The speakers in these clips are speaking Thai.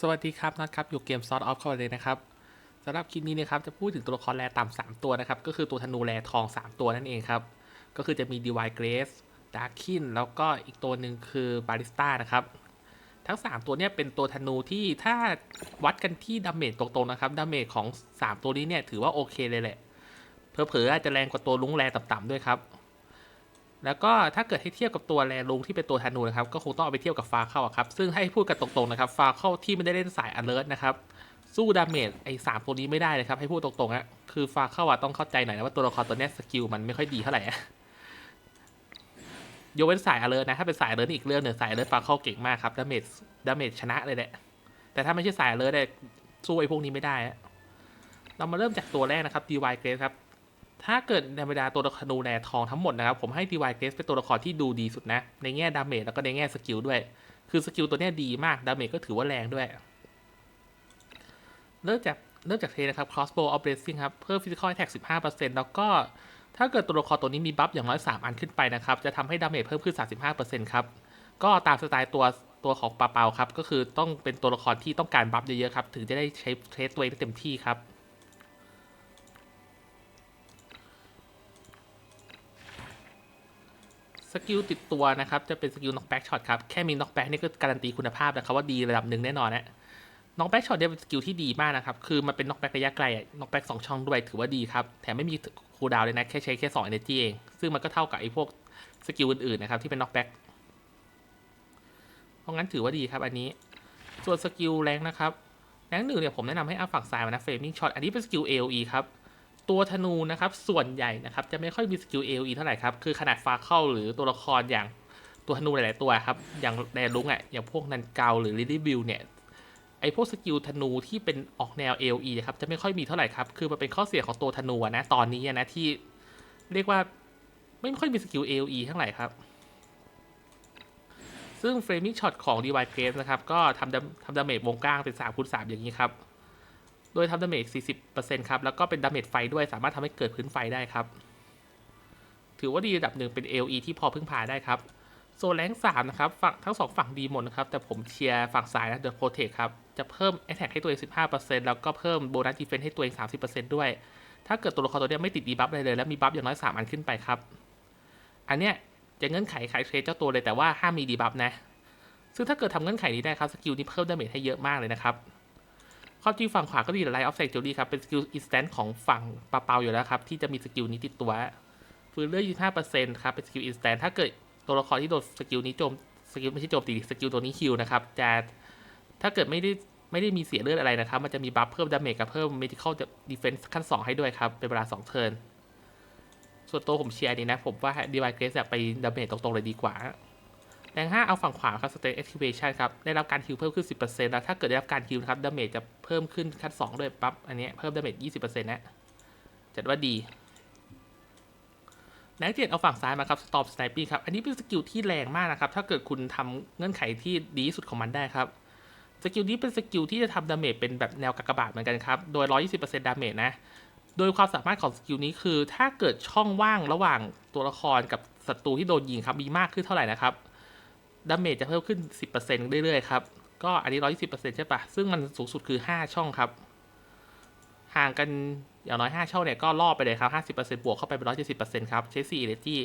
สวัสดีครับน็อตครับอยู่เกมซอ r ออฟคอร์เลยนะครับสำหรับคลิปนี้นะครับจะพูดถึงตัวละครแร่ต่ำสามตัวนะครับ ก็คือตัวธนูแร่ทอง 3 ตัวนั่นเองครับ ก็คือจะมีดีวายเกรสดาร์คินแล้วก็อีกตัวหนึ่งคือบาริสต้านะครับ ทั้ง 3 ตัวเนี้ยเป็นตัวธนูที่ถ้าวัดกันที่ดาเมจตรงๆนะครับดาเมจของ 3 ตัวนี้เนี่ยถือว่าโอเคเลยแหละเผลอๆอาจจะแรงกว่าตัวลุงแร่ต่ำๆด้วยครับ แล้วก็ถ้าเกิดให้เทียบกับตัวแรลุงที่เป็นตัวธนูนะครับก็คงต้องเอาไปเทียบกับฟาเข้าครับซึ่งให้พูดกันตรงๆนะครับฟาเข้าที่ไม่ได้เล่นสายอเลิร์นะครับสู้ดาเมจไอ้สามตัวนี้ไม่ได้เลยครับให้พูดตรงๆอะคือฟาเข้าอะต้องเข้าใจหน่อยนะว่าตัวละครตัวนี้สกิลมันไม่ค่อยดีเท่าไหร่ยกเว้นสายอเลิร์นะถ้าเป็นสายอเลิร์อีกเรื่องหนึ่งสายอเลิร์ฟาเข้าเก่งมากครับดาเมจดาเมจชนะเลยแหละแต่ถ้าไม่ใช่สายอเลิร์เนี่ยสู้ไอ้พวกนี้ไม่ได้เรามาเริ่มจากตัวแรกนะครับ DY Grace ครับ ถ้าเกิดในบรรดาตัวละครนูแรทองทั้งหมดนะครับผมให้ DY Grace เป็นตัวละครที่ดูดีสุดนะ ในแง่ดาเมจแล้วก็ในแง่สกิลด้วย คือสกิลตัวนี้ดีมากดาเมจก็ถือว่าแรงด้วยเริ่มจากเริ่มจากเทนะครับ crossbow of blessing ครับ เพิ่ม physical attack 15%แล้วก็ถ้าเกิดตัวละครตัวนี้มีบัฟอย่างน้อย 3 อันขึ้นไปนะครับ จะทำให้ดาเมจเพิ่มขึ้น 35%ครับ ก็ตามสไตล์ตัวตัวของปาเปาครับ ก็คือต้องเป็นตัวละครที่ต้องการบัฟเยอะๆครับ ถึงจะได้ใช้เทสตัวเองได้เต็มที่ครับ กิลติดตัวนะครับ จะเป็นสกิลน็อกแบ็กช็อตครับ แค่มีน็อกแบ็กนี่ก็การันตีคุณภาพนะครับว่าดีระดับหนึ่งแน่นอนนะน็อกแบ็กช็อตเนี่ยเป็นสกิลที่ดีมากนะครับ คือมันเป็นน็อกแบ็กระยะไกลน็อกแบ็กสองช่องด้วยถือว่าดีครับ แถมไม่มีคูลดาวน์เลยนะ แค่ใช้แค่2 energy เอง ซึ่งมันก็เท่ากับไอ้พวกสกิลอื่นๆนะครับที่เป็นน็อกแบ็กเพราะงั้นถือว่าดีครับอันนี้ ส่วนสกิลแรงนะครับแรงหนึ่งเนี่ยผมแนะนำให้อัพฝั่งซ้ายมานะเฟรมิงช็อตอันนี้เป็นสกิล AOE ครับ ตัวธนูนะครับส่วนใหญ่นะครับจะไม่ค่อยมีสกิล AOE เท่าไหร่ครับคือขนาดฟาเข้าหรือตัวละครอย่างตัวธนูหลายๆตัวครับอย่างแดลุงอะอย่างพวกนันเกาหรือลิลี่บิลเนี่ยไอพวกสกิลธนูที่เป็นออกแนว AOE ครับจะไม่ค่อยมีเท่าไหร่ครับคือมันเป็นข้อเสียของตัวธนูนะตอนนี้นะที่เรียกว่าไม่ค่อยมีสกิล AOE เท่าไหร่ครับ ซึ่งเฟรมิ n ช็อตของ d y g r a c e นะครับก็ทำดาทำดาเมจวงกลางเป็น3คูณ3อย่างนี้ครับ โดยทำดาเมจ 40%ครับ แล้วก็เป็นดาเมจไฟด้วย สามารถทำให้เกิดพื้นไฟได้ครับ ถือว่าดีระดับหนึ่งเป็น LE ที่พอพึ่งพาได้ครับ โซนแรงสามนะครับ ฝั่งทั้งสองฝั่งดีหมดนะครับ แต่ผมเชียร์ฝั่งซ้ายนะ The Protect ครับ จะเพิ่ม Attack ให้ตัวเอง 15%แล้วก็เพิ่มโบนัส Defense ให้ตัวเอง 30%ด้วย ถ้าเกิดตัวละครตัวนี้ไม่ติดดีบัฟอะไรเลยแล้วมีบัฟอย่างน้อย3อันขึ้นไปครับ อันเนี้ยจะเงื่อนไขขายเทรดเจ้าตัวเลยแต่ว่าห้ามมีดีบัฟนะ ซึ่งถ้าเกิดทำเงื่อนไขนี้ได้ครับสกิลนี้เพิ่มดาเมจให้เยอะมากเลยนะครับ ข้อจริงฝั่งขวาก็ดีไลท์ออฟเซกจูรี่ครับ เป็นสกิลอินสแตนต์ของฝั่งปาเปาอยู่แล้วครับ ที่จะมีสกิลนี้ติดตัวฟื้นเลือด25%ครับ เป็นสกิลอินสแตนต์ถ้าเกิดตัวละครที่โดนสกิลนี้โจมสกิลไม่ใช่โจมตีสกิลตัวนี้คิวนะครับจะถ้าเกิดไม่ได้ไม่ได้มีเสียเลือดอะไรนะครับ มันจะมีบัฟเพิ่มดาเมจกับเพิ่ม medical defense ขั้น 2 ให้ด้วยครับ เป็นเวลา2เทิร์นส่วนตัวผมเชียร์นี้นะ ผมว่า d y g r a c e ไปดาเมจตรงๆเลยดีกว่า แรง5เอาฝั่งขวาครับ State Activation ครับ ได้รับการฮิลเพิ่มขึ้น 10%แล้วถ้าเกิดได้รับการฮิลนะครับดาเมจจะเพิ่มขึ้นขั้น2ด้วยปั๊บ อันนี้เพิ่มดาเมจ20%นะ จัดว่าดีแรงเจ็ดเอาฝั่งซ้ายมาครับ Storm Sniping ครับ อันนี้เป็นสกิลที่แรงมากนะครับ ถ้าเกิดคุณทำเงื่อนไขที่ดีสุดของมันได้ครับสกิลนี้เป็นสกิลที่จะทำดาเมจเป็นแบบแนวกากบาทเหมือนกันครับ โดย 120%ดาเมจนะ โดยความสามารถของสกิลนี้คือ ถ้าเกิดช่องว่างระหว่างตัวละครกับศัตรูที่โดนยิงครับมีมากขึ้นเท่าไหร่นะครับ ดาเมจจะเพิ่มขึ้น 10%เรื่อยๆครับ ก็อันนี้ 120%ใช่ปะซึ่งมันสูงสุดคือ 5 ช่องครับ ห่างกันอย่างน้อย 5 ช่องเนี่ยก็ล่อไปเลยครับ 50%บวกเข้าไปเป็น 170%ครับ ใช้4 energy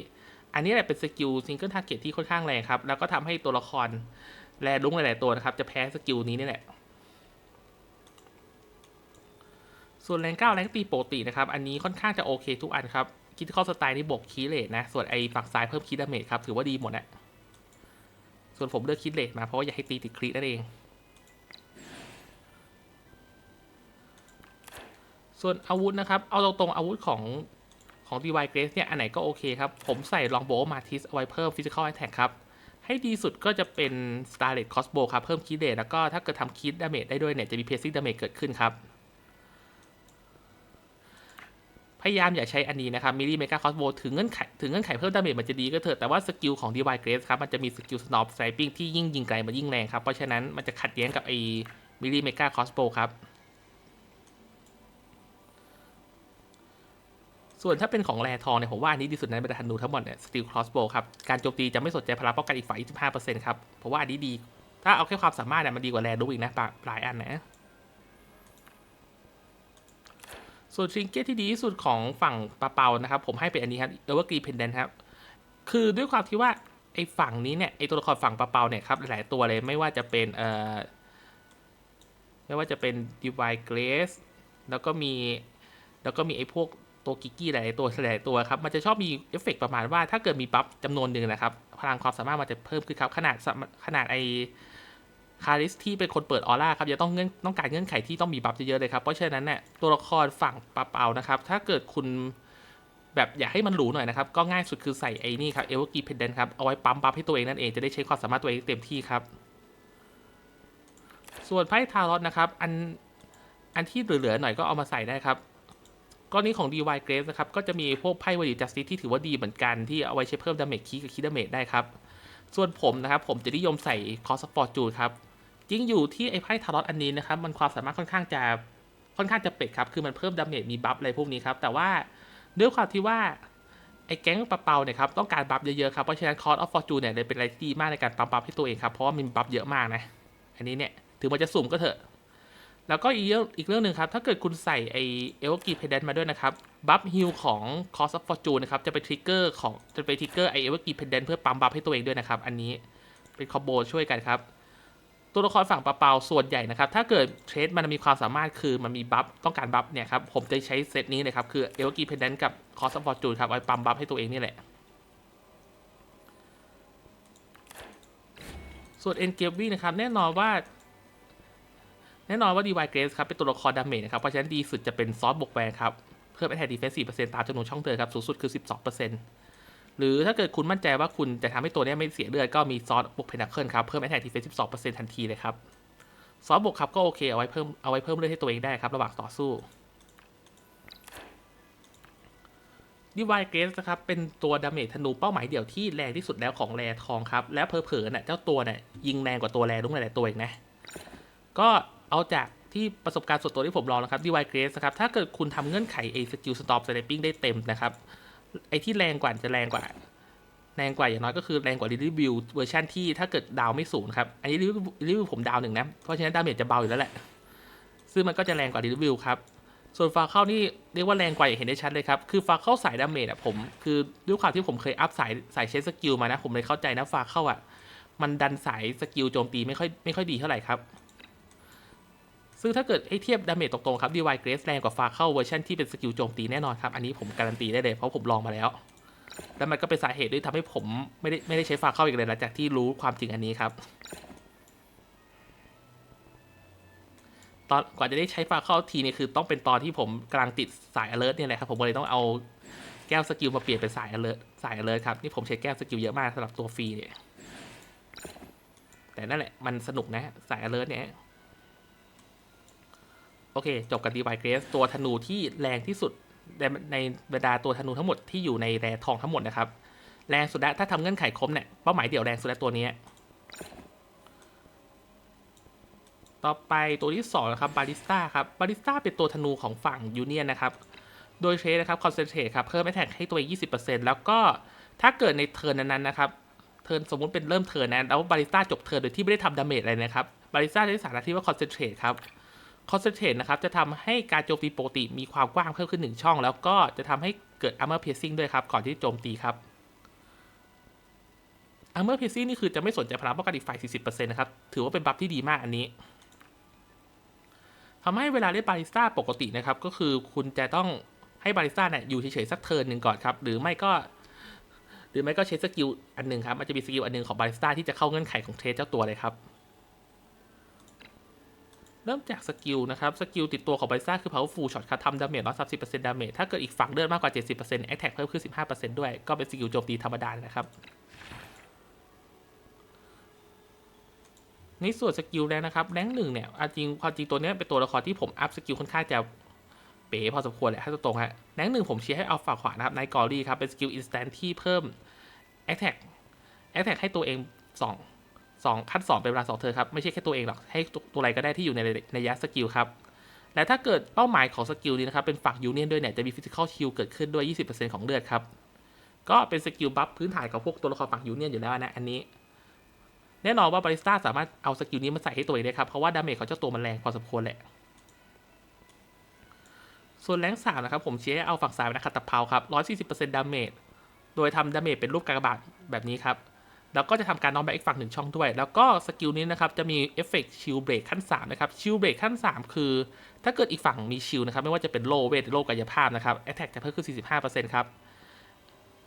อันนี้แหละเป็นสกิลซิงเกิลทาร์เก็ตที่ค่อนข้างแรงครับ แล้วก็ทำให้ตัวละครแรลุงหลาย ๆ ตัวนะครับ จะแพ้สกิลนี้นี่แหละ ส่วนแรงเก้าแรงตีปกตินะครับ อันนี้ค่อนข้างจะโอเคทุกอันครับ คิดข้อสไตล์นี่บวกคีเลทนะ ส่วนไอ้ฝั่งซ้ายเพิ่มคีดาเมจครับ ถือว่าดีหมดนะ ส่วนผมเลือกคิดเลทมาเพราะว่าอยากให้ตีติดคลินั่นเอง ส่วนอาวุธนะครับ เอาตรงๆอาวุธของของ DY Grace เนี่ย อันไหนก็โอเคครับ ผมใส่ลองโบมาทิสเอาไว้เพิ่ม Physical Attack ครับ ให้ดีสุดก็จะเป็น Starlet Crossbow ครับ เพิ่มคิดเลทแล้วก็ถ้าเกิดทำคิดดาเมจได้ด้วยเนี่ย จะมี Piercing Damage เกิดขึ้นครับ พยายามอย่าใช้อันนี้นะครับมิลลี่เมกาคอสโบถึงเงื่อนไขถึงเงื่อนไขเพิ่มดาเมจมันจะดีก็เถอะแต่ว่าสกิลของ d y Grace ครับมันจะมีสกิลสโน p สไ i ปิ้งที่ยิ่งยิงไกลมันยิ่งแรงครับ เพราะฉะนั้นมันจะขัดแย้งกับไอ้มิลลี่เมกาคอสโบครับ ส่วนถ้าเป็นของแร่ทองเนี่ยผมว่าอันนี้ดีสุดในบรรดาธนูทั้งหมดเนี่ยสติลคอสโบครับการโจมตีจะไม่สนใจพลังป้องกันอีกฝ่าย25%ครับเพราะว่าอันนี้ดี ถ้าเอาแค่ความสามารถเนี่ยมันดีกว่าแร่ดูอีกนะหลายอันนะ ส่วนทริงเกตที่ดีที่สุดของฝั่งปาเปานะครับ ผมให้เป็นอันนี้ครับเอเวอร์กรีเพนเดนครับ คือด้วยความที่ว่าไอ้ฝั่งนี้เนี่ยไอ้ตัวละครฝั่งปาเปาเนี่ยครับหลายตัวเลยไม่ว่าจะเป็นเอ่อไม่ว่าจะเป็น Divine Grace แล้วก็มีแล้วก็มีไอ้พวกตัวกิกกี้หลายตัวหลายตัวครับ มันจะชอบมีเอฟเฟกต์ประมาณว่าถ้าเกิดมีบัฟจำนวนหนึ่งนะครับ พลังความสามารถมันจะเพิ่มขึ้นครับ ขนาดขนาดไอ คาริสที่เป็นคนเปิดออร่าครับจะต้องเงื่อนต้องการเงื่อนไขที่ต้องมีบัฟเยอะๆเลยครับเพราะฉะนั้นเนี่ยตัวละครฝั่งปาเปานะครับ ถ้าเกิดคุณแบบอยากให้มันหรูหน่อยนะครับ ก็ง่ายสุดคือใส่ไอ้นี่ครับเอเวอร์กีเพนเดนครับ เอาไว้ปั๊มบัฟให้ตัวเองนั่นเองจะได้ใช้ความสามารถตัวเองเต็มที่ครับ ส่วนไพ่ทารอตนะครับ อันอันที่เหลือๆหน่อยก็เอามาใส่ได้ครับก้อนนี้ของ DY Grace นะครับ ก็จะมีพวกไพ่วอดีจัสติที่ถือว่าดีเหมือนกันที่เอาไว้ใช้เพิ่มดาเมจคีกับคีดาเมจได้ครับ ส่วนผมนะครับ ผมจะนิยมใส่คอสปอร์จูครับ จริงอยู่ที่ไอ้ไพ่ทารอตอันนี้นะครับมันความสามารถค่อนข้างจะค่อนข้างจะเป็ดครับคือมันเพิ่มดาเมจมีบัฟอะไรพวกนี้ครับแต่ว่าด้วยความที่ว่าไอ้แก๊งปะเปาเนี่ยครับต้องการบัฟเยอะๆครับเพราะฉะนั้นคอร์สออฟฟอร์จูเนี่ยเลยเป็นอะไรที่ดีมากในการปั๊มบัฟให้ตัวเองครับเพราะว่ามันบัฟเยอะมากนะอันนี้เนี่ยถึงมันจะสุ่มก็เถอะ แล้วก็อีกเรื่องอีกเรื่องหนึ่งครับถ้าเกิดคุณใส่ไอเอลกีเพเดนมาด้วยนะครับบัฟฮิลของ Cost of Fortune นะครับจะไปทริกเกอร์ของจะไปทริกเกอร์ไอเอลกีเพดนเพื่อปั๊มบัฟให้ตัวเองด้วยนะครับอันนี้เป็นคอมโบช่วยกันครับ ตัวละครฝั่งปะเปาส่วนใหญ่นะครับ ถ้าเกิดเทรดมันมีความสามารถคือมันมีบัฟต้องการบัฟเนี่ยครับ ผมจะใช้เซตนี้เลยครับ คือเอลกีเพดนกับ Cost of Fortune ครับไว้ปั๊มบัฟให้ตัวเองนี่แหละ ส่วน e n g a v i นะครับ แน่นอนว่า แน่นอนว่า DY Grace ครับ เป็นตัวละครดาเมจนะครับ เพราะฉะนั้นดีสุดจะเป็นซอสบวกแวร์ครับ เพิ่ม attack defense 4%ตามจำนวนช่องเทิร์นครับ สูงสุดคือ12% หรือถ้าเกิดคุณมั่นใจว่าคุณจะทำให้ตัวนี้ไม่เสียเลือดก็มีซอสบวกเพนักเคิลครับ เพิ่ม attack defense 12%ทันทีเลยครับ ซอสบวกครับก็โอเคเอาไว้เพิ่มเอาไว้เพิ่มเลือดให้ตัวเองได้ครับระหว่างต่อสู้ DY Grace นะครับ เป็นตัวดาเมจธนูเป้าหมายเดี่ยวที่แรงที่สุดแล้วของแร่ทองครับ และเผลอๆเนี่ยเจ้าตัวเนี่ยยิงแรงกว่าตัวแรทุกหลายๆตัวเองนะ ก็เอาจากที่ประสบการณ์ส่วนตัวที่ผมลองนะครับ DY Grace นะครับ ถ้าเกิดคุณทำเงื่อนไขไอ้สกิลสตอปสไนปิ้งได้เต็มนะครับ ไอ้ที่แรงกว่าจะแรงกว่า แรงกว่าอย่างน้อยก็คือแรงกว่า Lily View เวอร์ชันที่ถ้าเกิดดาวไม่สูงครับ อันนี้ Lily View ผมดาวหนึ่งนะ เพราะฉะนั้นดาเมจจะเบาอยู่แล้วแหละ ซึ่งมันก็จะแรงกว่า Lily View ครับ ส่วนฟาเข้านี่เรียกว่าแรงกว่าอย่างเห็นได้ชัดเลยครับ คือฟาเข้าสายดาเมจอะผม คือด้วยความที่ผมเคยอัพสายสายเชสสกิลมานะ ผมเลยเข้าใจนะฟาเข้าอะมันดันสายสกิลโจมตีไม่ค่อยไม่ค่อยดีเท่าไหร่ครับ ซึ่งถ้าเกิดให้เทียบดาเมจตรงๆครับ DY Grace แรงกว่าฟาเข้าเวอร์ชันที่เป็นสกิลโจมตีแน่นอนครับ อันนี้ผมการันตีได้เลยเพราะผมลองมาแล้ว แล้วมันก็เป็นสาเหตุที่ทำให้ผมไม่ได้ไม่ได้ใช้ฟาเข้าอีกเลยหลังจากที่รู้ความจริงอันนี้ครับตอนกว่าจะได้ใช้ฟาเข้าทีเนี่ยคือต้องเป็นตอนที่ผมกำลังติดสาย alert เนี่ยแหละครับ ผมเลยต้องเอาแก้วสกิลมาเปลี่ยนเป็นสาย alert สาย alert ครับ นี่ผมใช้แก้วสกิลเยอะมากสำหรับตัวฟรีเนี่ย แต่นั่นแหละมันสนุกนะสาย alert เนี่ย โอเค จบกับ DY Grace ตัวธนูที่แรงที่สุดในบรรดาตัวธนูทั้งหมดที่อยู่ในแรทองทั้งหมดนะครับ แรงสุดแล้วถ้าทำเงื่อนไขครบเนี่ยเป้าหมายเดี่ยวแรงสุดแล้วตัวนี้ ต่อไปตัวที่2นะครับบาริสต้าครับบาริสต้าเป็นตัวธนูของฝั่งยูเนียนนะครับ โดยเชสนะครับคอนเซนเทรตครับเพิ่มแอทแทกให้ตัวเอง20%แล้วก็ถ้าเกิดในเทิร์นนั้นๆนะครับเทิร์นสมมุติเป็นเริ่มเทิร์นนะแล้วบาริสต้าจบเทิร์นโดยที่ไม่ได้ทำดาเมจอะไรนะครับบาริสต้าได้สาระที่ว่าคอนเซนเทรตครับ คอนเซนเทรตนะครับจะทำให้การโจมตีปกติมีความกว้างเพิ่มขึ้น 1 ช่อง แล้วก็จะทำให้เกิด armor piercing ด้วยครับ ก่อนที่โจมตีครับ armor piercing นี่คือจะไม่สนใจพลังป้องกันอีกฝ่าย 40%นะครับ ถือว่าเป็นบัฟที่ดีมากอันนี้ทำให้เวลาเล่นบาริสต้าปกตินะครับ ก็คือคุณจะต้องให้บาริสต้าเนี่ยอยู่เฉยๆสักเทิร์นหนึ่งก่อนครับ หรือไม่ก็หรือไม่ก็ใช้สกิลอันหนึ่งครับ มันจะมีสกิลอันหนึ่งของบาริสต้าที่จะเข้าเงื่อนไขของเทรดเจ้าตัวเลยครับ เริ่มจากสกิลนะครับ สกิลติดตัวของบาริสต้าคือ powerful shot ครับทำดาเมจร้อยสามสิบเปอร์เซ็นต์ดาเมจถ้าเกิดอีกฝั่งเลือดมากกว่าเจ็ดสิบเปอร์เซ็นต์แอคแท็กเพิ่มขึ้นสิบห้าเปอร์เซ็นต์ด้วยก็เป็นสกิลโจมตีธรรมดานะครับในส่วนสกิลแรงนะครับแรงหนึ่งเนี่ยอาจริงความจริงตัวเนี้ยเป็นตัวละครที่ผมอัพสกิลค่อนข้างจะเป๋พอสมควรแหละถ้าตรงฮะแรงหนึ่งผมเชียร์ให้เอาฝั่งขวานะครับในกอรี่ครับเป็นสกิลอินสแตนที่เพิ่มแอคแท็กแอคแท็กให้ตัวเองสอง สองขั้นสองเป็นเวลาสองเทิร์นครับ ไม่ใช่แค่ตัวเองหรอก ให้ตัวอะไรก็ได้ที่อยู่ในในยัสกิลครับ และถ้าเกิดเป้าหมายของสกิลนี้นะครับ เป็นฝั่งยูเนียนด้วยเนี่ย จะมีฟิสิกอลคิวเกิดขึ้นด้วย 20%ของเลือดครับ ก็เป็นสกิลบัฟพื้นฐานของพวกตัวละครฝั่งยูเนียนอยู่แล้วนะ อันนี้ แน่นอนว่าบาริสต้าสามารถเอาสกิลนี้มาใส่ให้ตัวเองได้ครับ เพราะว่าดาเมจของเจ้าตัวมันแรงพอสมควรแหละ ส่วนแรงสามนะครับผมเชียร์เอาฝั่งซ้ายนะครัตะเพาครับ140%ดาเมจ โดยทำดาเมจเป็นรูปกากบาทแบบนี้ครับ แล้วก็จะทำการน้องแบ็กอีกฝั่งหนึ่งช่องด้วย แล้วก็สกิลนี้นะครับจะมีเอฟเฟกต์ชิลเบรกขั้น3นะครับชิลเบรกขั้น 3 คือ ถ้าเกิดอีกฝั่งมีชิลนะครับไม่ว่าจะเป็นโลเวทโลกายภาพนะครับแอตแทกจะเพิ่มขึ้น 45%ครับ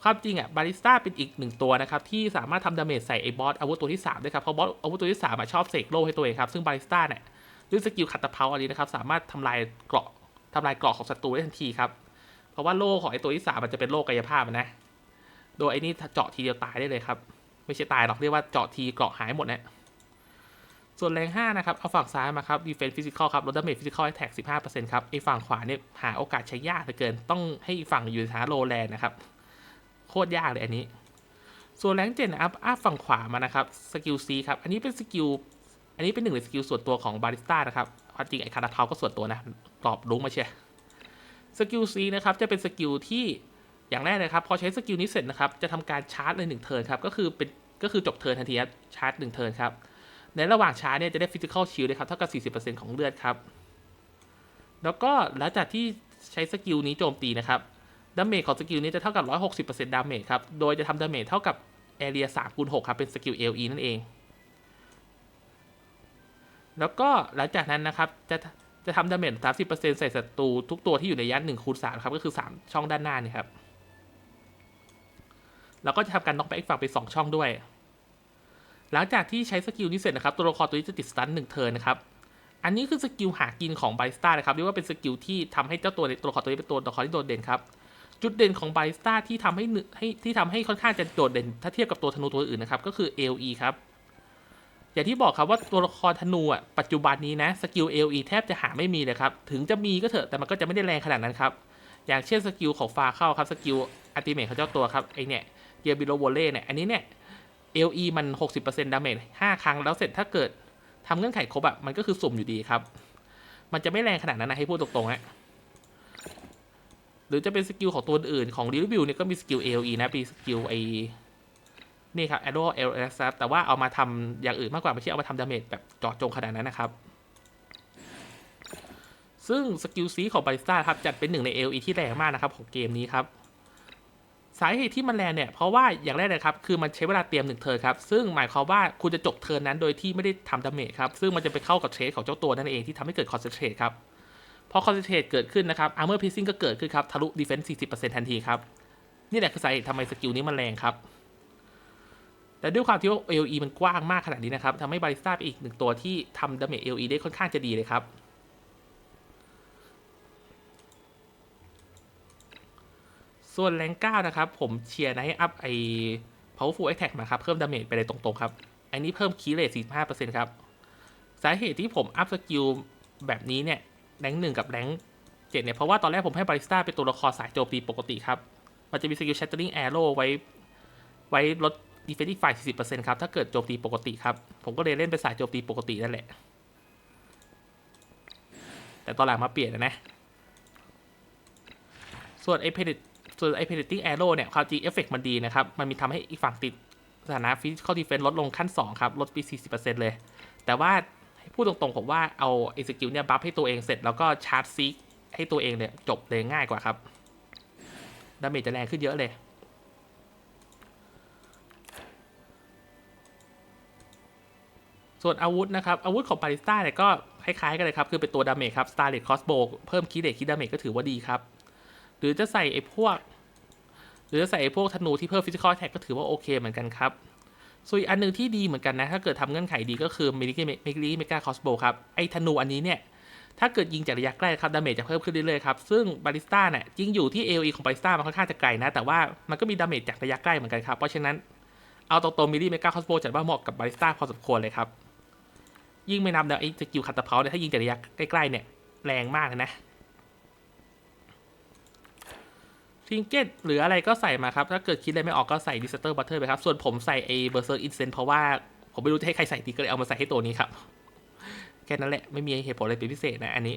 ความจริงอะบาริสต้าเป็นอีกหนึ่งตัวนะครับที่สามารถทำดาเมจใส่ไอ้บอสอาวุธตัวที่ 3 ได้ครับเพราะบอสอาวุธตัวที่3อะชอบเสกโลให้ตัวเองครับซึ่งบาริสต้าเนี่ยด้วยสกิลขัดตะเพาอันนี้นะครับสามารถทำลายเกราะทำลายเกราะของศัตรูได้ทันทีครับเพราะว่าโล่ของไอ้ตัวที่สามมันจะเป็นโล่กายภาพนะโดยไอ้นี่เจาะทีเดียวตายได้เลยครับ ไม่ใช่ตายหรอกเรียกว่าเจาะทีเกราะหายหมดนะส่วนแรง 5 นะครับ เอาฝั่งซ้ายมาครับ defense physical ครับ ลด damage physical attack 15%ครับไอ้ฝั่งขวาเนี่ยหาโอกาสใช้ยากเหลือเกิน ต้องให้อีกฝั่งอยู่ในฐานะโลแลนนะครับ โคตรยากเลยอันนี้ ส่วนแรงเจ็ดนะครับอัพฝั่งขวามานะครับ สกิล C ครับ อันนี้เป็นสกิล อันนี้เป็นหนึ่งในสกิลส่วนตัวของบาริสต้านะครับความจริงไอ้คาราเทาก็ส่วนตัวนะตอบรู้มาเชียสกิล C นะครับ จะเป็นสกิลที่ อย่างแรกเลยครับ พอใช้สกิลนี้เสร็จนะครับ จะทำการชาร์จเลยหนึ่งเทิร์นครับ ก็คือเป็นก็คือจบเทิร์นทันทีครับชาร์จหนึ่งเทิร์นครับ ในระหว่างชาร์จเนี่ยจะได้ฟิสิกอลชิลเลยครับ เท่ากับ 40%ของเลือดครับ แล้วก็หลังจากที่ใช้สกิลนี้โจมตีนะครับดาเมจของสกิลนี้จะเท่ากับ 160%ดาเมจครับ โดยจะทำดาเมจเท่ากับแอเรีย3คูณ6ครับ เป็นสกิล LE นั่นเอง แล้วก็หลังจากนั้นนะครับ จะจะทำดาเมจ 30%ใส่ศัตรูทุกตัวที่อยู่ในยัน1คูณ3ครับ ก็คือ 3 ช่องด้านหน้านี่ครับ แล้วก็จะทำการน็อกไปอีกฝั่งไป2ช่องด้วย หลังจากที่ใช้สกิลนี้เสร็จนะครับ ตัวละครตัวนี้จะติดสตันหนึ่งเทิร์นนะครับ อันนี้คือสกิลหากินของไบสตาร์นะครับเรียกว่าเป็นสกิลที่ทำให้เจ้าตัวตัวละครตัวนี้เป็นตัวละครที่โดดเด่นครับ จุดเด่นของไบสตาร์ที่ทำให้ให้ที่ทำให้ค่อนข้างจะโดดเด่น ถ้าเทียบกับตัวธนูตัวอื่นนะครับก็คือ LE ครับอย่างที่บอกครับว่าตัวละครธนูอะปัจจุบันนี้นะสกิล LE แทบจะหาไม่มีเลยครับ ถึงจะมีก็เถอะแต่มันก็จะไม่ได้แรงขนาดนั้นครับ อย่างเช่นสกิลของฟาเข้าครับสกิลอัติเมทของเจ้าตัวครับไอเนี่ย เกียร์บิโลโวเล่เนี่ย อันนี้เนี่ย LE มัน 60%ดาเมจ5ครั้งแล้วเสร็จถ้าเกิดทำเงื่อนไขครบอะมันก็คือสุ่มอยู่ดีครับ มันจะไม่แรงขนาดนั้นนะ ให้พูดตรงๆฮะหรือจะเป็นสกิลของตัวอื่นของรีวิวเนี่ยก็มีสกิล LE นะมีสกิลไอนี่ครับ Arrow LS ครับแต่ว่าเอามาทำอย่างอื่นมากกว่าไม่ใช่เอามาทำดาเมจแบบจาะจงขนาดนั้นนะครับซึ่งสกิลซีของบาริสต้าครับจัดเป็นหนึ่งใน LE ที่แรงมากนะครับของเกมนี้ครับ สาเหตุที่มันแรงเนี่ยเพราะว่าอย่างแรกเลยครับคือมันใช้เวลาเตรียมหนึ่งเทิร์นครับซึ่งหมายความว่าคุณจะจบเทิร์นนั้นโดยที่ไม่ได้ทำดาเมจครับซึ่งมันจะไปเข้ากับเทรดของเจ้าตัวนั่นเองที่ทำให้เกิดคอนเซนเทรตครับพอคอนเซนเทรตเกิดขึ้นนะครับอาร์เมอร์พีซิ่งก็เกิดขึ้นครับทะลุดีเฟนซ์40%ทันทีครับนี่แหละคือสาเหตุทำไมสกิลนี้มันแรงครับแต่ด้วยความที่ว่า AOE มันกว้างมากขนาดนี้นะครับทำให้บาริสต้าเป็นอีกหนึ่งตัวที่ทำดาเมจ AOE ได้ค่อนข้างจะดีเลยครับ ส่วนแรงก้านะครับ ผมเชียร์นะให้อัพไอ้ powerful attack มาครับ เพิ่มดาเมจไปเลยตรงๆครับ อันนี้เพิ่มคีเลท45%ครับ สาเหตุที่ผมอัพสกิลแบบนี้เนี่ย แรงหนึ่งกับแรงเจ็ดเนี่ย เพราะว่าตอนแรกผมให้บาริสต้าเป็นตัวละครสายโจมตีปกติครับ มันจะมีสกิล shattering arrow ไว้ ไว้ลด defensive fight 40%ครับ ถ้าเกิดโจมตีปกติครับ ผมก็เลยเล่นเป็นสายโจมตีปกตินั่นแหละ แต่ตอนหลังมาเปลี่ยนนะนะส่วนไอเพน ส่วนไอเพนติ้งแอโร่เนี่ยความจริงเอฟเฟกมันดีนะครับ มันมีทำให้อีกฝั่งติดสถานะฟิสิกอลดีเฟนซ์ลดลงขั้น 2 ครับ ลดไป 40%เลย แต่ว่าพูดตรงๆ ผมว่าเอาไอสกิลเนี่ยบัฟให้ตัวเองเสร็จแล้วก็ชาร์จซีกให้ตัวเองเนี่ยจบเลยง่ายกว่าครับ ดาเมจจะแรงขึ้นเยอะเลย ส่วนอาวุธนะครับ อาวุธของปาริสต้าเนี่ยก็คล้ายๆกันเลยครับ คือเป็นตัวดาเมจครับ Starlet Crossbow เพิ่มคีเดทคีดาเมจก็ถือว่าดีครับ รือจะใส่ไอ้พวก หรือจะใส่ไอ้พวกธนูที่เพิ่มฟิสิกอลแท็กก็ถือว่าโอเคเหมือนกันครับส่วนอีกอันหนึ่งที่ดีเหมือนกันนะ ถ้าเกิดทำเงื่อนไขดีก็คือมิลิมิลิเมกาคอสโบครับ ไอ้ธนูอันนี้เนี่ย ถ้าเกิดยิงจากระยะใกล้ครับ ดาเมจจะเพิ่มขึ้นเรื่อยๆครับ ซึ่งบาริสต้าเนี่ยยิงอยู่ที่ AOE ของบาริสต้ามันค่อนข้างจะไกลนะ แต่ว่ามันก็มีดาเมจจากระยะใกล้เหมือนกันครับ เพราะฉะนั้นเอาตรงๆมิลิเมกาคอสโบจัดว่าเหมาะกับบาริสต้าพอสมควรเลยครับ ยิ่งไม่นับเดี๋ยวไอ้สกิลคัตตาเพาเนี่ยถ้ายิงจากระยะใกล้ๆเนี่ยแรงมากเลยนะ ทิงเก็ตหรืออะไรก็ใส่มาครับ ถ้าเกิดคิดอะไรไม่ออกก็ใส่ดิสเตอร์บัตเตอร์ไปครับ ส่วนผมใส่ไอเบอร์เซอร์อินเซนเพราะว่า ผมไม่รู้จะให้ใครใส่ดีก็เลยเอามาใส่ให้ตัวนี้ครับ แค่นั้นแหละ ไม่มีเหตุผลอะไรเป็นพิเศษนะอันนี้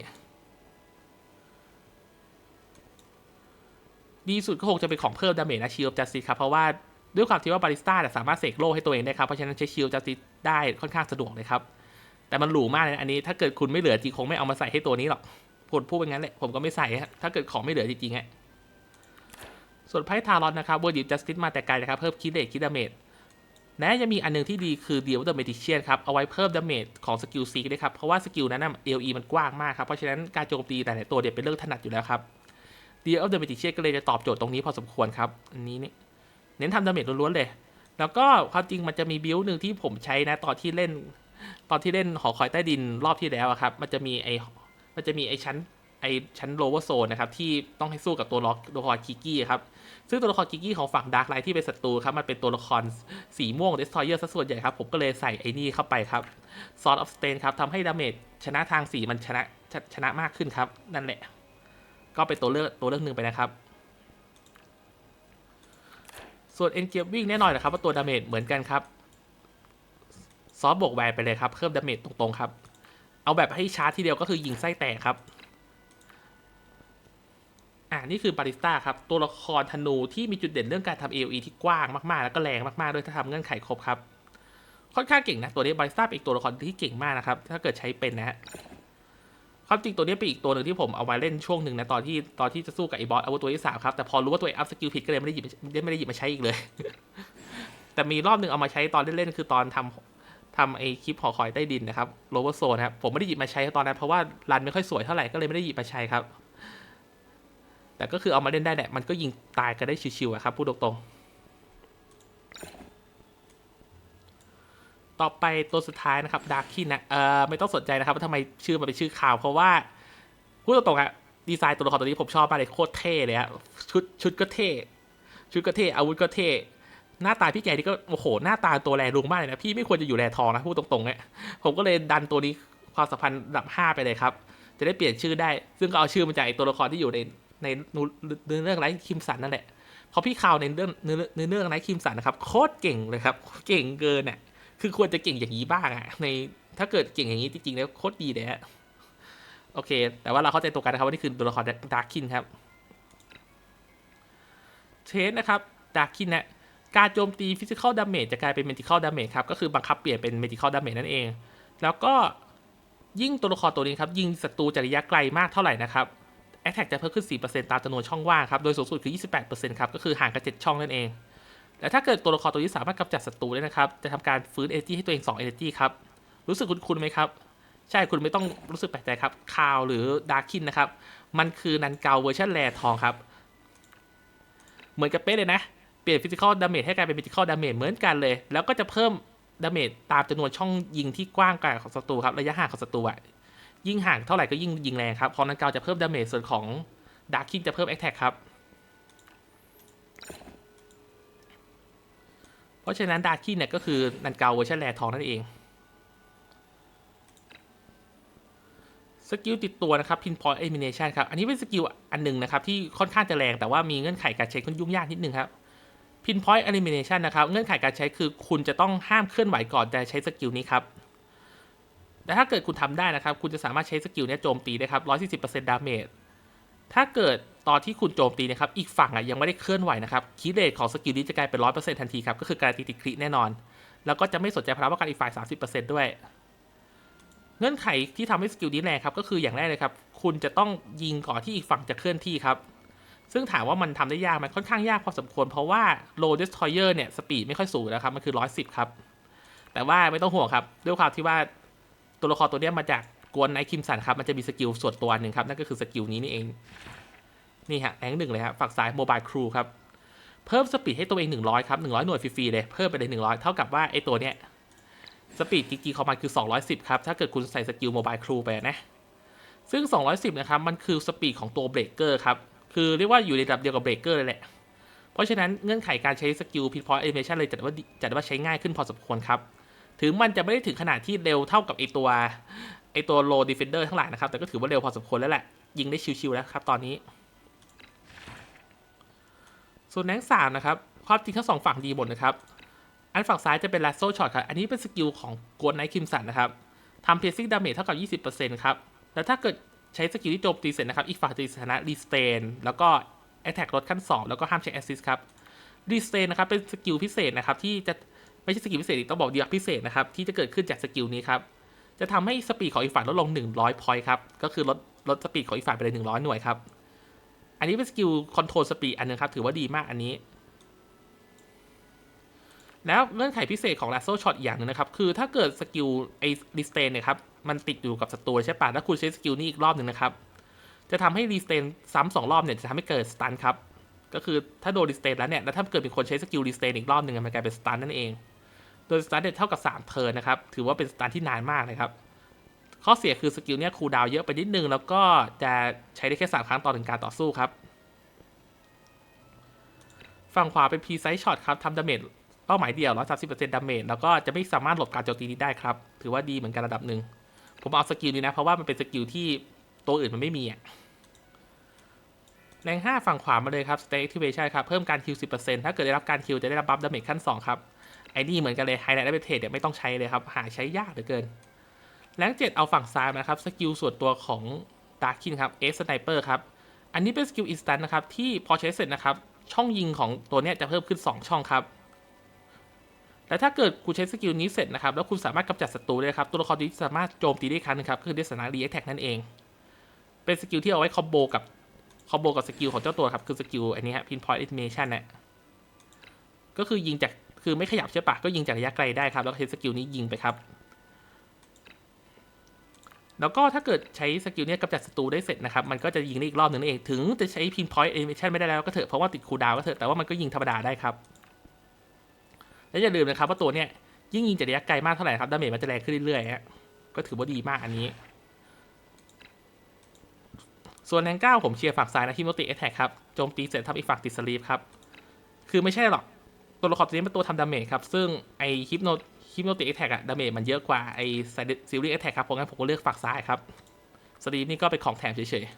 ดีสุดก็คงจะเป็นของเพิ่มดาเมจนะชิลจัสซิครับ เพราะว่าด้วยความที่ว่าบาริสต้าสามารถเสกโล่ให้ตัวเองได้ครับ เพราะฉะนั้นใช้ชิลจัสติสได้ค่อนข้างสะดวกเลยครับ แต่มันหรูมากเลยนะอันนี้ถ้าเกิดคุณไม่เหลือจริงคงไม่เอามาใส่ให้ตัวนี้หรอกพูดพูดเป็นงั้นแหละผมก็ไม่ใส่ถ้าเกิดของไม่เหลือจริงๆฮะ ส่วนไพ่ทารอนนะครับเวอร์ดิจัสติสมาแต่ไกลนะครับเพิ่มคิดเลทคิดดาเมจและยังมีอันหนึงที่ดีคือเดียวเดอะเมดิเชียนครับ เอาไว้เพิ่มดาเมจของสกิลซีด้วยครับ เพราะว่าสกิลนั้นน่ะเอลีมันกว้างมากครับ เพราะฉะนั้นการโจมตีแต่ละตัวเนี่ยเป็นเรื่องถนัดอยู่แล้วครับเดีออฟเดอะเมจิเชียนก็เลยจะตอบโจทย์ตรงนี้พอสมควรครับอันนี้นี่เน้นทำดาเมจล้วนๆเลย แล้วก็ความจริงมันจะมีบิลหนึ่งที่ผมใช้นะตอนที่เล่น ตอนที่เล่นหอคอยใต้ดินรอบที่แล้วอะครับมันจะมีไอมันจะมีไอชั้น ชั้นโลเวอร์โซนนะครับที่ต้องให้สู้กับตัวล็อกตัวละครคิกกี้ครับซึ่งตัวละครคิกกี้ของฝั่งดาร์กไลท์ที่เป็นศัตรูครับ มันเป็นตัวละครสีม่วงเดสทอยเยอร์ซะส่วนใหญ่ครับ ผมก็เลยใส่ไอ้นี่เข้าไปครับซอ r ออฟสเตนครับทำให้ดาเมจชนะทางสีมันชนะชชนะมากขึ้นครับ นั่นแหละ ก็เป็นตัวเลือกตัวเลือกหนึ่งไปนะครับ ส่วน Engraving แน่นอนนะครับ ว่าตัวดาเมจเหมือนกันครับ ซอสบวกแวร์ไปเลยครับเพิ่มดาเมจตรงๆครับ เอาแบบให้ชาร์จทีเดียวก็คือยิงไส้แตกครับ อ่านี่คือบาริสต้าครับ ตัวละครธนูที่มีจุดเด่นเรื่องการทำ AOE ที่กว้างมากๆ แล้วก็แรงมากๆ ด้วยถ้าทำเงื่อนไขครบครับ ค่อนข้างเก่งนะ ตัวนี้บาริสต้าเป็นอีกตัวละครที่เก่งมากนะครับ ถ้าเกิดใช้เป็นนะฮะความจริงตัวนี้เป็นอีกตัวหนึ่งที่ผมเอามาเล่นช่วงหนึ่งนะตอนที่ตอนที่จะสู้กับไอ้บอสอาวุธตัวที่สามครับแต่พอรู้ว่าตัวเองอัพสกิลผิดก็เลยไม่ได้หยิบไม่ได้หยิบมาใช้อีกเลย แต่มีรอบหนึ่งเอามาใช้ตอนเล่นๆคือตอนทำทำไอ้คลิปหอคอยใต้ดินนะครับโลเวอร์โซนครับผมไม่ได้หยิบมาใช้ตอนนั้นเพราะว่ารันไม่ค่อยสวยเท่าไหร่ก็เลยไม่ได้หยิบมาใช้ครับ แต่ก็คือเอามาเล่นได้แหละมันก็ยิงตายกันได้ชิวๆครับพูดตรงๆ ต่อไปตัวสุดท้ายนะครับดาร์คินนะเอ่อไม่ต้องสนใจนะครับว่าทำไมชื่อมันเป็นชื่อข่าว เพราะว่าพูดตรงๆอะดีไซน์ตัวละครตัวนี้ผมชอบมากเลยโคตรเท่เลยฮะชุดชุดก็เท่ ชุดก็เท่อาวุธก็เท่หน้าตาพี่แกนี่ก็โอ้โหหน้าตาตัวแรลุงมากเลยนะพี่ไม่ควรจะอยู่แรทองนะพูดตรงๆเนี่ยผมก็เลยดันตัวนี้ความสัมพันธ์ดับ5ไปเลยครับ จะได้เปลี่ยนชื่อได้ ซึ่งก็เอาชื่อมาจากตัวละครที่อยู่ใน ในเนื้อเรื่องไร้คิมสันนั่นแหละเพราะพี่ข่าวในเรื่องเนื้อเนื้อเรื่องไร้คิมสันนะครับโคตรเก่งเลยครับ เก่งเกินอะคือควรจะเก่งอย่างนี้บ้างอะในถ้าเกิดเก่งอย่างนี้จริงๆแล้วโคตรดีเลยฮะโอเค แต่ว่าเราเข้าใจตรงกันนะครับว่านี่คือตัวละครดาร์คินครับเทสนะครับดาร์คินเนี่ยการโจมตีฟิสิก a l ดาเมจจะกลายเป็นเมจิค a l ดาเมจครับ ก็คือบังคับเปลี่ยนเป็นเมจิค a l ดาเมจนั่นเอง แล้วก็ยิ่งตัวละครตัวนี้ครับ ยิงศัตรูจากระยะไกลมากเท่าไหร่นะครับ แอ t แทกจะเพิ่มขึ้น 4%ตามจำนวนช่องว่างครับ โดยสูงสุดคือ 28%ครับ ก็คือห่างกัน 7 ช่องนั่นเอง และถ้าเกิดตัวละครตัวนี้สามารถกำจัดศัตรูได้นะครับ จะทำการฟื้น energy ให้ตัวเอง 2 energy ครับ รู้สึกคุ้นๆไหมครับ ใช่คุณไม่ต้องรู้สึกแปลกใจครับคาวหรือดาร์คินนะครับ มันคือนันเกาเวอร์ชันแรทองครับ เหมือนกับเป๊ะเลยนะ เปลี่ยนฟิสิก a l ดาเมจให้กลายเป็น Magical ดาเมจเหมือนกันเลย แล้วก็จะเพิ่มดาเมจตามจำนวนช่องยิงที่กว้างกว่าของศัตรูครับ ระยะห่างของศัตรูอะ ยิ่งห่างเท่าไหร่ก็ยิ่งยิงแรงครับของนันเกาจะเพิ่มดาเมจส่วนของดาร์คิงจะเพิ่มแอคแท็กครับ เพราะฉะนั้นดาร์คิงเนี่ยก็คือนันเกาเวอร์ชันแรทองนั่นเอง สกิลติดตัวนะครับ Pinpoint Elimination ครับ อันนี้เป็นสกิลอันหนึ่งนะครับ ที่ค่อนข้างจะแรงแต่ว่ามีเงื่อนไขการใช้ค่อนยุ่งยากนิดนึงครับ Pinpoint Elimination นะครับ เงื่อนไขการใช้คือคุณจะต้องห้ามเคลื่อนไหวก่อนจะใช้สกิลนี้ครับ แต่ถ้าเกิดคุณทำได้นะครับ คุณจะสามารถใช้สกิลนี้โจมตีได้ครับ 140%ดาเมจ ถ้าเกิดตอนที่คุณโจมตีนะครับ อีกฝั่งอะยังไม่ได้เคลื่อนไหวนะครับคีเรทของสกิลนี้จะกลายเป็น 100%ทันทีครับ ก็คือการตีติดคริแน่นอน แล้วก็จะไม่สนใจพลังว่าการอีกฝ่าย 30%ด้วย เงื่อนไขที่ทำให้สกิลนี้แรงครับ ก็คืออย่างแรกเลยครับ คุณจะต้องยิงก่อนที่อีกฝั่งจะเคลื่อนที่ครับ ซึ่งถามว่ามันทำได้ยากมันค่อนข้างยากพอสมควร เพราะว่า low destroyer เนี่ยสปีดไม่ค่อยสูงนะครับ มันคือ 110 ครับ แต่ว่าไม่ต้องห่วงครับ ด้วยความที่ว่า ตัวละครตัวเนี้ยมาจากกวนไนคิมสันครับ มันจะมีสกิลส่วนตัวหนึ่งครับ นั่นก็คือสกิลนี้นี่เอง นี่ฮะแรงหนึ่งเลยครับฝั่งซ้าย mobile crew ครับ เพิ่มสปีดให้ตัวเอง 100 ครับ 100 หน่วยฟรีๆเลย เพิ่มไปเลย 100 เท่ากับว่าไอ้ตัวเนี้ยสปีดจริงๆของมันคือ 210 ครับ ถ้าเกิดคุณใส่สกิลโมบายครูไปนะ ซึ่ง 210 นะครับ มันคือสปีดของตัวเบรกเกอร์ครับ คือเรียกว่าอยู่ในระดับเดียวกับเบรกเกอร์เลยแหละ เพราะฉะนั้นเงื่อนไขการใช้สกิลพิทพอยต์แอนิเมชันเลยจัดว่าจัดว่าใช้ง่ายขึ้นพอสมควรครับ ถึงมันจะไม่ได้ถึงขนาดที่เร็วเท่ากับไอตัวไอตัวโลดิฟเฟนเดอร์ทั้งหลายนะครับ แต่ก็ถือว่าเร็วพอสมควรแล้วแหละ ยิงได้ชิวๆแล้วครับตอนนี้ ส่วนแรงสามนะครับ ความจริงทั้งสองฝั่งดีหมดนะครับ อันฝั่งซ้ายจะเป็น l a โซช็อตครับ อันนี้เป็นสกิลของกวนไนคิมสันนะครับทำเพ c ซิ่งดาเมจเท่ากับ 20%ครับ แล้วถ้าเกิดใช้สกิลที่โจมตีเสร็จนะครับ อีกฝ่ายจะชนะรีสเตนแล้วก็แอ t แทกลดขั้น 2 แล้วก็ห้ามใช้แอสซิสครับรีสเตนนะครับเป็นสกิลพิเศษนะครับที่จะ ไม่ใช่สกิลพิเศษต้องบอกดีพิเศษนะครับที่จะเกิดขึ้นจากสกิลนี้ครับจะทำให้สปีดของอีกฝ่ายลดลง 100 พอยต์ครับ ก็คือลดลดสปีดของอีกฝ่ายไปเลย100 หน่วยครับ อันนี้เป็นสกิลคอนโทรลสปีดอันนึงครับ ถือว่าดีมากอันนี้ แล้วเงื่อนไขพิเศษของ Lasso Shot อีกอย่างหนึงนะครับ คือถ้าเกิดสกิลไอ้รีสเตนเนี่ยครับ มันติดอยู่กับศัตรูใช่ปะถ้าคุณใช้สกิลนี้อีกรอบหนึ่งนะครับ จะทำให้รีสเตนซ้ำสองรอบเนี่ยจะทำให้เกิดสตันครับ ก็คือถ้าโดนรีสเตนแล้วเนี่ย แล้วถ้าเกิดเป็นคนใช้สกิลรีสเตนอีกรอบหนึ่งมันกลายเป็นสตันนั่นเอง โดยสตันเนี่ยเท่ากับ 3 เทิร์นนะครับ ถือว่าเป็นสตันที่นานมากเลยครับ ข้อเสียคือสกิลเนี่ยคูลดาวเยอะไปนิดนึง แล้วก็จะใช้ได้แค่สามครั้งต่อหนึ่งการต่อสู้ครับ ฝั่งขวาเป็น p ีไซส์ช็อตครับทำดาเมจเป้าหมายเดียว 130%ดาเมจแล้วก็จะไม่สามารถหลบการโจมตีนี้ได้ครับ ถือว่าดีเหมือนกันระดับหนึ่ง ผมเอาสกิลนี้นะ เพราะว่ามันเป็นสกิลที่ตัวอื่นมันไม่มีอะแรง5ฝั่งขวามาเลยครับ Stay Activation ครับ เพิ่มการคิว 10%ถ้าเกิดได้รับการคิวจะได้รับบัฟดาเมจขั้น 2 ครับ นี่เหมือนกันเลยไฮไลท์และเบเทสเนี่ยไม่ต้องใช้เลยครับ หาใช้ยากเหลือเกิน แรง7เอาฝั่งซ้ายนะครับ สกิลส่วนตัวของดาร์คินครับ Ace Sniper ครับ อันนี้เป็นสกิลอินสแตนนะครับ ที่พอใช้เสร็จนะครับ ช่องยิงของตัวเนี้ยจะเพิ่มขึ้น 2 ช่องครับ และถ้าเกิดคุณใช้สกิลนี้เสร็จนะครับ แล้วคุณสามารถกำจัดศัตรูได้ครับ ตัวละครนี้สามารถโจมตีได้ครั้งหนึงครับ คือได้สถารีแอคแท็กนั่นเอง เป็นสกิลที่เอาไว้คอมโบกับคอมโบกับสกิลของเจ้าตัวครับ คือสกิลอันนี้ฮะพินพอยต์แอนิเมชันเนี่ยก็คือยิงจาก คือไม่ขยับใช่ปะก็ยิงจากระยะไกลได้ครับ แล้วใช้สกิลนี้ยิงไปครับ แล้วก็ถ้าเกิดใช้สกิลนี้กำจัดศัตรูได้เสร็จนะครับ มันก็จะยิงได้อีกรอบหนึ่งนั่นเอง ถึงจะใช้พินพอยต์แอนิเมชันไม่ได้แล้วก็เถอะ เพราะว่าติดคูดาวก็เถอะ แต่ว่ามันก็ยิงธรรมดาได้ครับ และอย่าลืมนะครับว่าตัวเนี้ยยิ่งยิงจากระยะไกลมากเท่าไหร่ครับ ดาเมจมันจะแรงขึ้นเรื่อยๆฮะก็ถือว่าดีมากอันนี้ ส่วนแรงเก้าผมเชียร์ฝั่งซ้ายนะฮิโนติเอทแทกครับ โจมตีเสร็จทำอีกฝั่งติดสลีปครับ คือไม่ใช่หรอก ตัวละครตัวนี้เป็นตัวทำดาเมจครับ ซึ่งไอฮิปโนฮิปโนติเอทแทกอะดาเมจมันเยอะกว่าไอซิลลี่เอทแทกครับเพราะงั้นผมก็เลือกฝั่งซ้ายครับสลีปนี่ก็เป็นของแถมเฉยๆ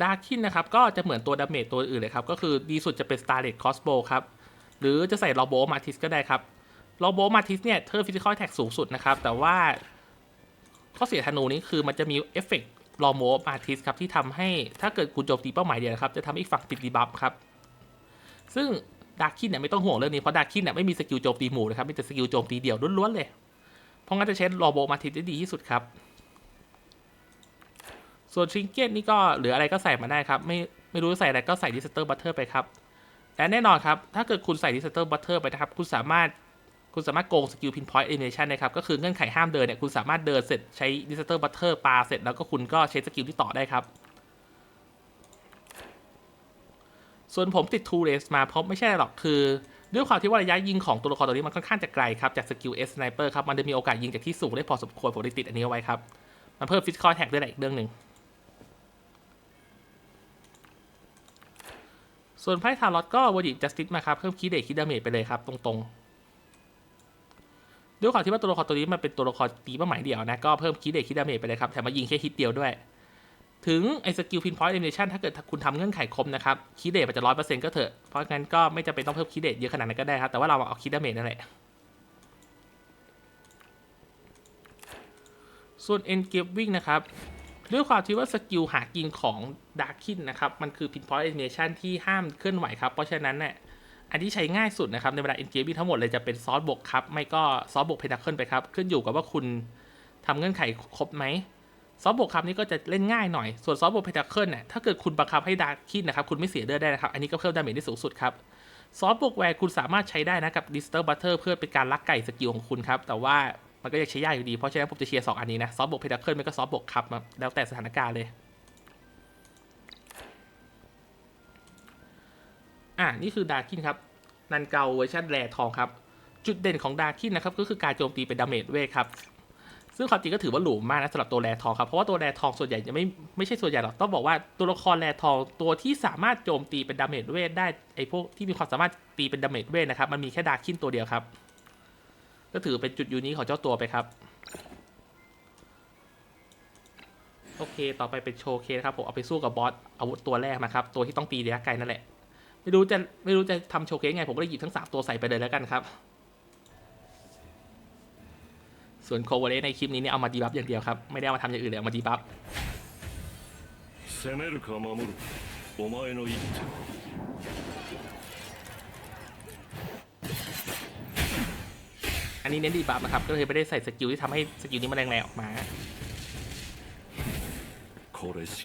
ดาร์คินนะครับ ก็จะเหมือนตัวดาเมจตัวอื่นเลยครับ ก็คือดีสุดจะเป็น Starlet Crossbow ครับ หรือจะใส่ลอโบมาทิสก็ได้ครับลอโบมาทิสเนี่ยเทอร์ฟิสิคอลแท็กสูงสุดนะครับ แต่ว่าข้อเสียธนูนี้คือมันจะมีเอฟเฟกต์ ลอโมมาทิสครับที่ทำให้ถ้าเกิดคุณโจมตีเป้าหมายเดียวครับจะทำให้อีกฝั่งติดดีบัฟครับ ซึ่งดาร์คินเนี่ยไม่ต้องห่วงเรื่องนี้เพราะดาร์คินเนี่ยไม่มีสกิลโจมตีหมู่นะครับมีแต่สกิลโจมตีเดี่ยวล้วนๆเลย เพราะงั้นจะใช้ลอโบมาทิสได้ดีที่สุดครับ ส่วนทริงเกตนี่ก็เหลืออะไรก็ใส่มาได้ครับ ไม่ไม่รู้จะใส่อะไรก็ใส่ดิสเตอร์บัตเตอร์ไปครับและแน่นอนครับถ้าเกิดคุณใส่ดิสเตอร์บัตเตอร์ไปนะครับคุณสามารถ คุณสามารถโกงสกิลพินพอยต์แอนิเมชันนะครับ ก็คือเงื่อนไขห้ามเดินเนี่ย คุณสามารถเดินเสร็จใช้ดิสเตอร์บัตเตอร์ปาเสร็จแล้วก็คุณก็ใช้สกิลที่ต่อได้ครับ ส่วนผมติดทูเรสมาเพราะไม่ใช่หรอกคือ ด้วยความที่ว่าระยะยิงของตัวละครตัวนี้มันค่อนข้างจะไกลครับ จากสกิลเอสไนเปอร์ครับ มันจะมีโอกาสยิงจากที่สูงได้พอสมควรผมเลยติดอันนี้เอาไว้ครับ มันเพิ่มฟิสิคอลแท็กด้วยแหละอีกเรื่องหนึ่งส่วนไพ่ทารอตก็วอดิจัสติสมาครับเพิ่มคีเดทคีดาเมจไปเลยครับตรงๆ ด้วยความที่ว่าตัวละครตัวนี้มันเป็นตัวละครตีเป้าหมายเดียวนะ ก็เพิ่มคีย์เดทคีย์ดาเมจไปเลยครับแถมมายิงแค่ฮิตเดียวด้วย ถึงไอ้สกิลพินพอยต์แอนิเมชันถ้าเกิดคุณทำเงื่อนไขครบนะครับคีย์เดทมันจะร้อยเปอร์เซ็นต์ก็เถอะเพราะงั้นก็ไม่จำเป็นต้องเพิ่มคีย์เดทเยอะขนาดนั้นก็ได้ครับแต่ว่าเราเอาคีย์ดาเมจนั่นแหละส่วน end game wing นะครับด้วยความที่ว่าสกิลหากินของดาร์คินนะครับ มันคือ pinpoint animation ที่ห้ามเคลื่อนไหวครับ เพราะฉะนั้นเนี่ย อันที่ใช้ง่ายสุดนะครับ ในเวลา engage ทั้งหมดเลยจะเป็นซอสบวกครับ ไม่ก็ซอสบวกเพน t เคิลไปครับ ขึ้นอยู่กับว่าคุณทำเงื่อนไขครบไหมซอสบวกครับนี่ก็จะเล่นง่ายหน่อย ส่วนซอสบวกเพน t เคิลเนี่ยถ้าเกิดคุณบังคับให้ดาร์คินนะครับ คุณไม่เสียเลือดได้นะครับ อันนี้ก็เพิ่มดาเมจได้สูงสุดครับซอสบวกแวร์คุณสามารถใช้ได้นะกับดิสเตอร์บัตเตอร์เพื่อเป็นการลักไก่สกิลของคุณครับ แต่ว่ามันก็ยังใช้ยากอยู่ดี เพราะฉะนั้นผมจะเชียร์สองอันนี้นะ ซอสบวกเพน t เคิลไม่ก็ซอสบวกครับแล้วแต่สถานการณ์เลย อ่านี่คือดาร์คินครับนันเกาเวอร์ชันแรทองครับจุดเด่นของดาร์คินนะครับก็คือการโจมตีเป็นดาเมจเวทครับซึ่งความจริงก็ถือว่าหรูมมากนะสำหรับตัวแรทองครับเพราะว่าตัวแรทองส่วนใหญ่จะไม่ไม่ใช่ส่วนใหญ่หรอกต้องบอกว่าตัวละครแรทองตัวที่สามารถโจมตีเป็นดาเมจเวทได้ไอพวกที่มีความสามารถตีเป็นดาเมจเวทนะครับมันมีแค่ดาร์คินตัวเดียวครับ ก็ถือเป็นจุดยูนิคของเจ้าตัวไปครับโอเค ต่อไปเป็นโชว์เคสครับผมเอาไปสู้กับบอสอาวุธตัวแรกนะครับ ตัวที่ต้องตีระยะไกลนั่นแหละ ไม่รู้จะไม่รู้จะทำโชว์เคสไง ผมก็เลยหยิบทั้งสามตัวใส่ไปเลยแล้วกันครับ ส่วนโคเวเลสในคลิปนี้เนี่ยเอามาดีบัฟอย่างเดียวครับ ไม่ได้เอามาทำอย่างอื่นเลยเอามาดีบัฟ 攻めるか守る お前の一手 อันนี้เน้นดีบัฟนะครับ ก็เลยไม่ได้ใส่สกิลที่ทำให้สกิลนี้มันแรงๆออกมา これし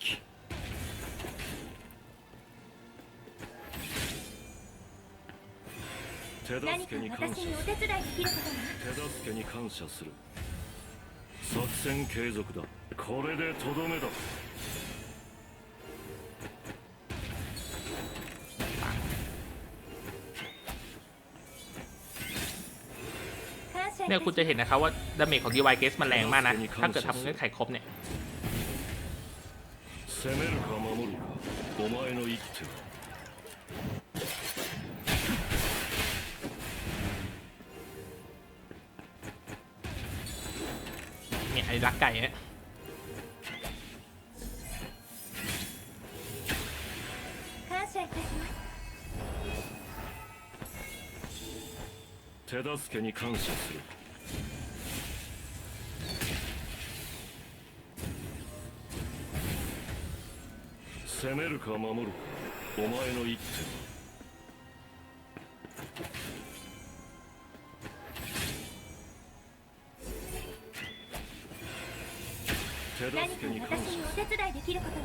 何かけに感謝私にお手伝いできることが手助けに感謝する作戦継続だこれでとどめだ感謝い เนี่ย たし คุณจะเห็นนะครับว่าดาเมจของ DY g a s มันแรงมากนะ ถ้าเกิดทำเงื่อนไขครบเนี่ย 攻めるか守るかお前の一手 อ้รักไก่เนี่ย 感謝いたします手助けに感謝する攻めるか守るかお前の一手 に感謝私にお手伝いできることは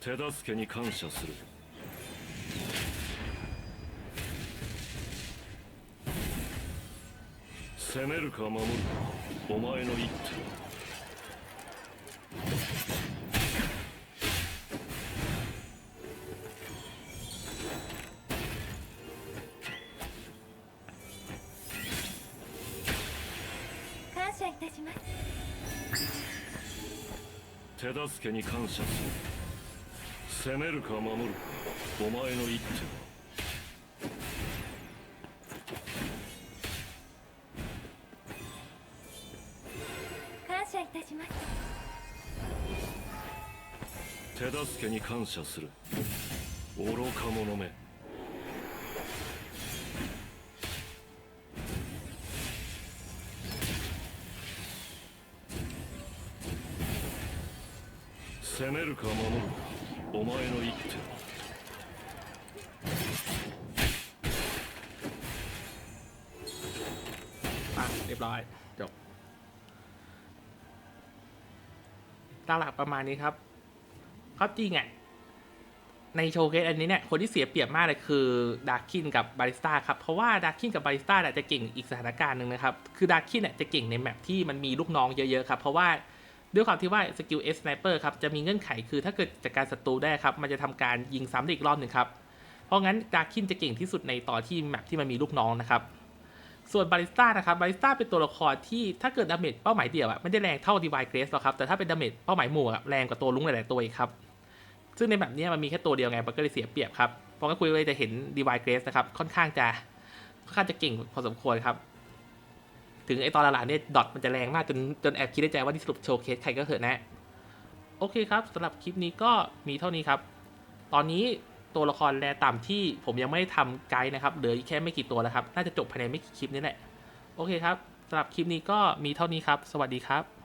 手助けに感謝する。攻めるか守るか。お前の一手手助けに感謝する攻めるか守るかお前の一手だ感謝いたします手助けに感謝する愚か者め。るか守るかお前の一手だ อ่ะเรียบร้อยจบตามหลักประมาณนี้ครับเขาจริงอ่ะในโชว์เคสอันนี้เนี่ย คนที่เสียเปรียบมากเลยคือดาร์คินกับบาริสต้าครับ เพราะว่าดาร์คินกับบาริสต้าเนี่ยจะเก่งอีกสถานการณ์หนึ่งนะครับ คือดาร์คินเนี่ยจะเก่งในแมปที่มันมีลูกน้องเยอะๆครับ เพราะว่า ด้วยความที่ว่าสกิลเอสไนเปอร์ครับจะมีเงื่อนไขคือถ้าเกิดจัดการศัตรูได้ครับ มันจะทำการยิงซ้ำได้อีกรอบหนึ่งครับ เพราะงั้นดาร์คินจะเก่งที่สุดในต่อที่แมปที่มันมีลูกน้องนะครับ ส่วนบาริสต้านะครับบาริสต้าเป็นตัวละครที่ถ้าเกิดดาเมจเป้าหมายเดียวอะไม่ได้แรงเท่าดีวายเกรสหรอกครับแต่ถ้าเป็นดาเมจเป้าหมายหมู่อะแรงกว่าตัวลุงหลายๆตัวอีกครับซึ่งในแบบนี้มันมีแค่ตัวเดียวไงมันก็เลยเสียเปรียบครับเพราะงั้นคุยเลยจะเห็นดีวายเกรสนะครับค่อนข้างจะค่อนข้างจะเก่งพอสมควรครับ ถึงไอตอนหลังๆเนี่ยดอทมันจะแรงมากจนจนแอบคิดในใจว่าที่สรุปโชว์เคสใครก็เถอะนะ โอเคครับสำหรับคลิปนี้ก็มีเท่านี้ครับ ตอนนี้ตัวละครแรต่ำที่ผมยังไม่ได้ทำไกด์นะครับเหลือแค่ไม่กี่ตัวแล้วครับ น่าจะจบภายในไม่กี่คลิปนี้แหละ โอเคครับสำหรับคลิปนี้ก็มีเท่านี้ครับ สวัสดีครับ